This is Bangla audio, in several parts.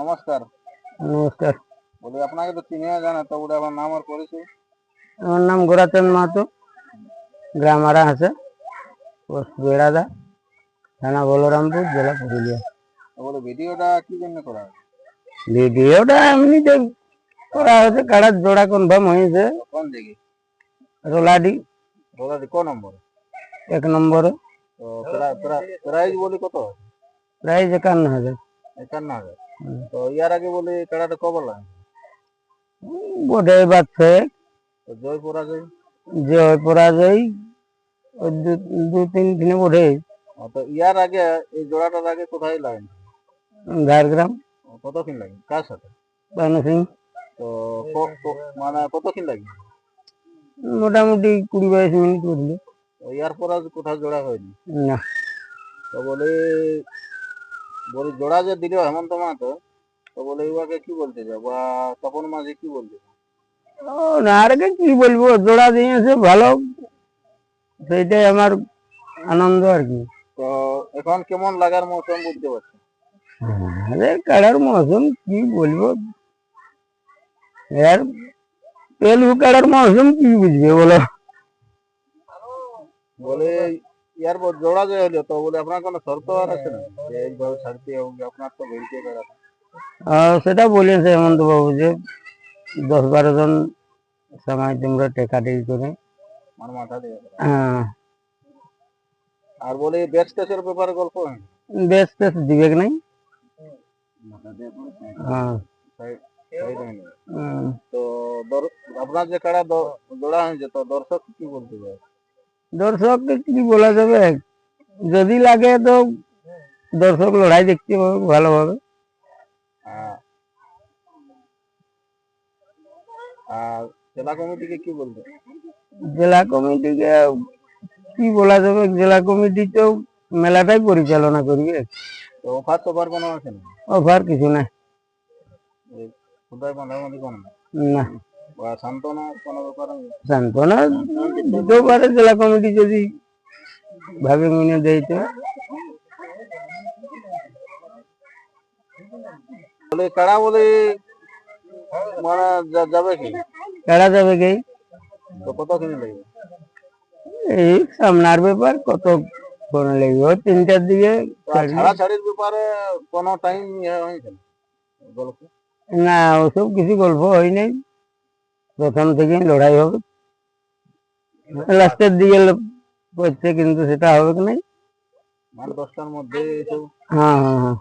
নমস্কার। নমস্কার। বলি আপনাকে তো চিনিয়ে জানা তো ওটা আমার নাম আর পরিচয়। আমার নাম গোরাচন্দ মাহাতো গ্রাম আড়া আছে পোস্ট বেড়াদা থানা বলরামপুর জেলা পুরুলিয়া। বলে ভিডিওটা কি জন্য করা? ভিডিওটা এমনিতে করা হয়েছে কাড়ার জোড়া কনফার্ম হয়েছে। কোন দিকে? রোলাডি। বলা দি ক নম্বর? এক নম্বরে। প্রাইজ বলি কত? প্রাইস একান্ন হাজার। একান্ন হাজার। তো ইয়ার আগে বলি কাড়াটা কবার লাগে বোধে বাচ্চা তো জয় পরাজয় যে হয় পরাজয় ওই দু- তিন দিনে ও, তো ইয়ার আগে এই জোড়াটার আগে কোথায় লাগে ঝাড়গ্রাম কতক্ষণ লাগে? কার সাথে? বানু সিং তো মানে কতক্ষণ লাগে? মোটামুটি কুড়ি বাইশ মিনিট তো ইয়ার পর আর কোথাও জোড়া হয়নি? না। তো বলে বলে জোড়া যে দিল হেমন্ত মাহাতো তো বলে ইউকে কি বলতে যাও বা তপন মাঝি কি বলতে চাও? ও না আর কি কি বলব? জোড়া দিয়েছে ভালো। সেইটাই আমার আনন্দ আর কি। তো এখন কেমন লাগার মৌসুম বুঝতে পারছি আরে কাড়ার মৌসুম কি বলব? এর তেলু কাড়ার মৌসুম কি বুঝবে বলো? বলে ইয়ার পর জোড়া যে হলো তো বলে আপনার কোনো শর্ত আর আছে না? যে এইভাবে ছাড়তে হবে আপনার তো সেটা বলেছে হেমন্ত বাবু যে দশ বারো জন সময় তোমরা টেকাটেকি করে। আমার মাথা দিয়ে হ্যাঁ, আর বলে ব্যাচ ব্যাপারে গল্প বেশ দিবে কি নাই। হ্যাঁ। হুম। তো আপনার যে কাড়া জোড়া হয়েছে তো দর্শক কি বলতে চায়? দর্শককে কি বলা যাবে? যদি লাগে তো দর্শক লড়াই দেখতে পাবে ভালোভাবে। আর জেলা কমিটিকে কি বলবে? জেলা কমিটিকে কি বলা যাবে? জেলা কমিটি তো মেলাটাই পরিচালনা করবে। অফার টফার কোনো আছে না? অফার কিছু না না। সান্ত্বনা দিতেও পারে জেলা কমিটি যদি ভাবে মিনে দেয় তো। বলে যাবে কি? যাবে কে? কত কিনে লাগবে? এই সামনার ব্যাপার কত ফোনে লাগবে? তিনটার দিকে তো আর ছাড়া ছাড়ির ব্যাপারে কোনো টাইম হয়েছে না ওসব কিছু গল্প হয় নাই। প্রথম থেকেই লড়াই হবে। লাস্টের দিকে করছে কিন্তু সেটা হবে কি নাই? মানে দশটার মধ্যে হ্যাঁ হ্যাঁ হ্যাঁ।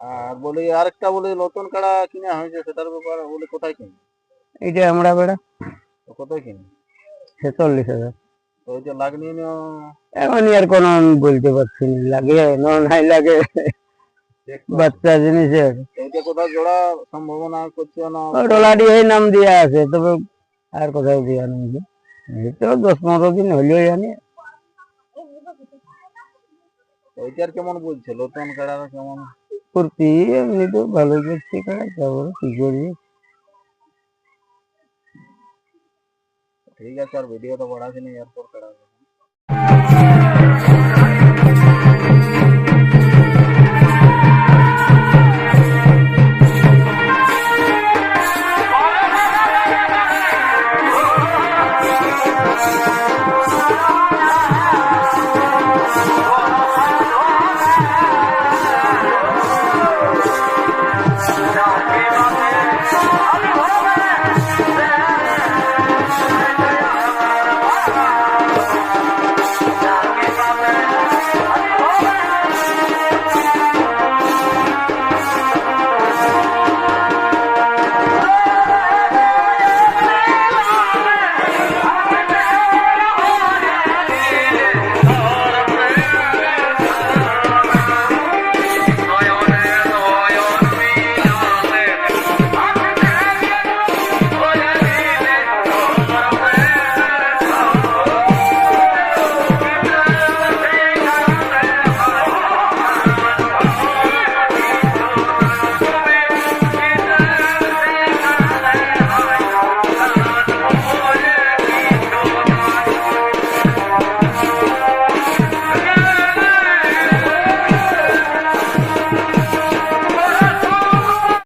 আর বলি আরেকটা বলি নতুন কাড়া কিনা হয়েছে সেটার ব্যাপারে বলি কোথায় কিনে এইটা আমরা বেড়া। কোথায় কিনে ছেচল্লিশ হাজার। তো লাগনি এখন আর কোনো বলতে পারছি না। লাগে না নাই লাগে। বাচ্চা জিনিসের। এইটা কোথাও জোড়া সম্ভাবনা করছে না? ডলারি এই নাম দেওয়া আছে তবে আর কোথাও দেওয়া নেই এই তো দশ পনেরো দিন হলেও জানি। ওইটার কেমন বলছে? কাড়ার কেমন? ফুর্তি এমনি তো করছি তারপরে কি করবি ঠিক আছে আর ভিডিওটা বাড়াচ্ছি না এরপর Oh!